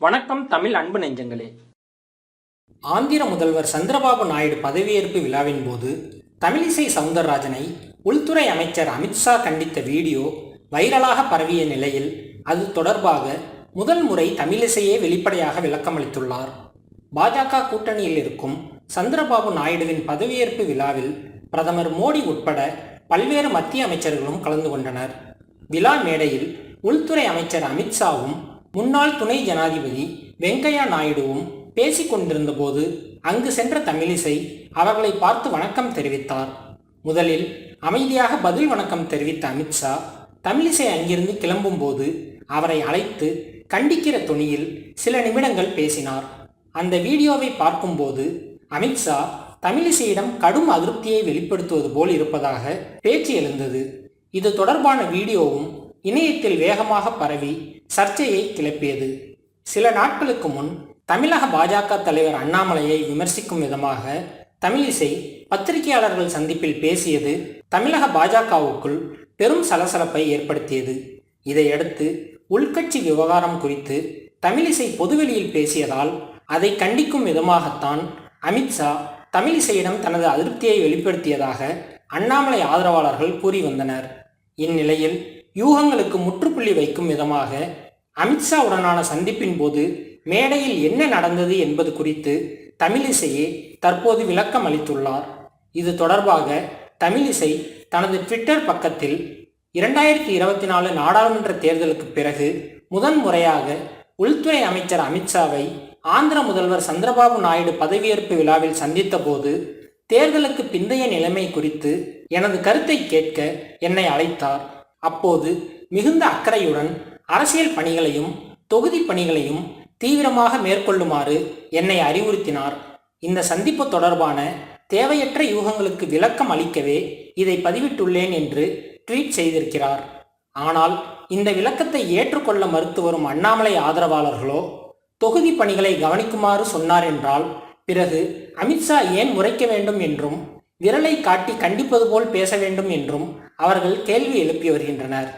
வணக்கம் தமிழ் அன்பு நெஞ்சங்களே. ஆந்திர முதல்வர் சந்திரபாபு நாயுடு பதவியேற்பு விழாவின் போது தமிழிசை சவுந்தரராஜனை உள்துறை அமைச்சர் அமித்ஷா கண்டித்த வீடியோ வைரலாக பரவிய நிலையில் அது தொடர்பாக முதல் முறை தமிழிசையே வெளிப்படையாக விளக்கமளித்துள்ளார் பாஜக கூட்டணியில் இருக்கும் சந்திரபாபு நாயுடுவின் பதவியேற்பு விழாவில் பிரதமர் மோடி உட்பட பல்வேறு மத்திய அமைச்சர்களும் கலந்து கொண்டனர். விழா மேடையில் உள்துறை அமைச்சர் அமித்ஷாவும் முன்னாள் துணை ஜனாதிபதி வெங்கையா நாயுடுவும் பேசிக் கொண்டிருந்தபோது அங்கு சென்ற தமிழிசை அவர்களை பார்த்து வணக்கம் தெரிவித்தார். முதலில் அமைதியாக பதில் வணக்கம் தெரிவித்த அமித்ஷா தமிழிசை அங்கிருந்து கிளம்பும்போது அவரை அழைத்து கண்டிக்கிற துணியில் சில நிமிடங்கள் பேசினார். அந்த வீடியோவை பார்க்கும்போது அமித்ஷா தமிழிசையிடம் கடும் அதிருப்தியை வெளிப்படுத்துவது போல் இருப்பதாக பேச்சு எழுந்தது. இது தொடர்பான வீடியோவும் இணையத்தில் வேகமாக பரவி சர்ச்சையை கிளப்பியது. சில நாட்களுக்கு முன் தமிழக பாஜக தலைவர் அண்ணாமலையை விமர்சிக்கும் விதமாக தமிழிசை பத்திரிகையாளர்கள் சந்திப்பில் பேசியது தமிழக பாஜகவுக்குள் பெரும் சலசலப்பை ஏற்படுத்தியது. இதையடுத்து உள்கட்சி விவகாரம் குறித்து தமிழிசை பொதுவெளியில் பேசியதால் அதை கண்டிக்கும் விதமாகத்தான் அமித்ஷா தமிழிசையிடம் தனது அதிருப்தியை வெளிப்படுத்தியதாக அண்ணாமலை ஆதரவாளர்கள் கூறி வந்தனர். இந்நிலையில் யூகங்களுக்கு முற்றுப்புள்ளி வைக்கும் விதமாக அமித்ஷாவுடனான சந்திப்பின் போது மேடையில் என்ன நடந்தது என்பது குறித்து தமிழிசையே தற்போது விளக்கம் அளித்துள்ளார். இது தொடர்பாக தமிழிசை தனது ட்விட்டர் பக்கத்தில் இரண்டாயிரத்தி இருபத்தி நாலு நாடாளுமன்ற தேர்தலுக்கு பிறகு முதன்முறையாக உள்துறை அமைச்சர் அமித்ஷாவை ஆந்திர முதல்வர் சந்திரபாபு நாயுடு பதவியேற்பு விழாவில் சந்தித்த போது தேர்தலுக்கு பிந்தைய நிலைமை குறித்து எனது கருத்தை கேட்க என்னை அழைத்தார். அப்போது மிகுந்த அக்கறையுடன் அரசியல் பணிகளையும் தொகுதி பணிகளையும் தீவிரமாக மேற்கொள்ளுமாறு என்னை அறிவுறுத்தினார். இந்த சந்திப்பு தொடர்பான தேவையற்ற யூகங்களுக்கு விளக்கம் அளிக்கவே இதை பதிவிட்டுள்ளேன் என்று ட்வீட் செய்திருக்கிறார். ஆனால் இந்த விளக்கத்தை ஏற்றுக்கொள்ள மறுத்து வரும் அண்ணாமலை ஆதரவாளர்களோ தொகுதி பணிகளை கவனிக்குமாறு சொன்னார் என்றால் பிறகு அமித்ஷா ஏன் உரைக்க வேண்டும் என்றும் விரலை காட்டி கண்டிப்பது போல் பேச வேண்டும் என்றும் அவர்கள் கேள்வி எழுப்பி வருகின்றனர்.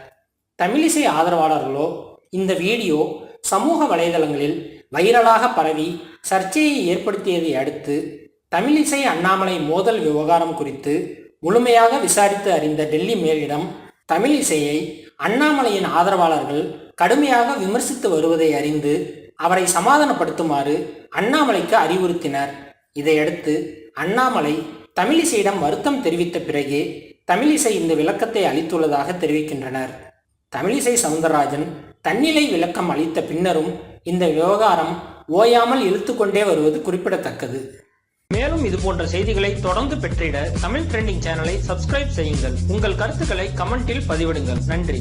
தமிழிசை ஆதரவாளர்களோ இந்த வீடியோ சமூக வலைதளங்களில் வைரலாக பரவி சர்ச்சையை ஏற்படுத்தியதை அடுத்து தமிழிசை அண்ணாமலை மோதல் விவகாரம் குறித்து முழுமையாக விசாரித்து அறிந்த டெல்லி மேலிடம் தமிழிசையை அண்ணாமலையின் ஆதரவாளர்கள் கடுமையாக விமர்சித்து வருவதை அறிந்து அவரை சமாதானப்படுத்துமாறு அண்ணாமலைக்கு அறிவுறுத்தினர். இதையடுத்து அண்ணாமலை தமிழிசையிடம் வருத்தம் தெரிவித்த பிறகே தமிழிசை இந்த விளக்கத்தை அளித்துள்ளதாக தெரிவிக்கின்றனர். தமிழிசை சவுந்தரராஜன் தன்னிலை விளக்கம் அளித்த பின்னரும் இந்த விவகாரம் ஓயாமல் இழுத்துக்கொண்டே வருவது குறிப்பிடத்தக்கது. மேலும் இது போன்ற செய்திகளை தொடர்ந்து பெற்றிட தமிழ் ட்ரெண்டிங் சேனலை சப்ஸ்கிரைப் செய்யுங்கள். உங்கள் கருத்துக்களை கமெண்டில் பதிவிடுங்கள். நன்றி.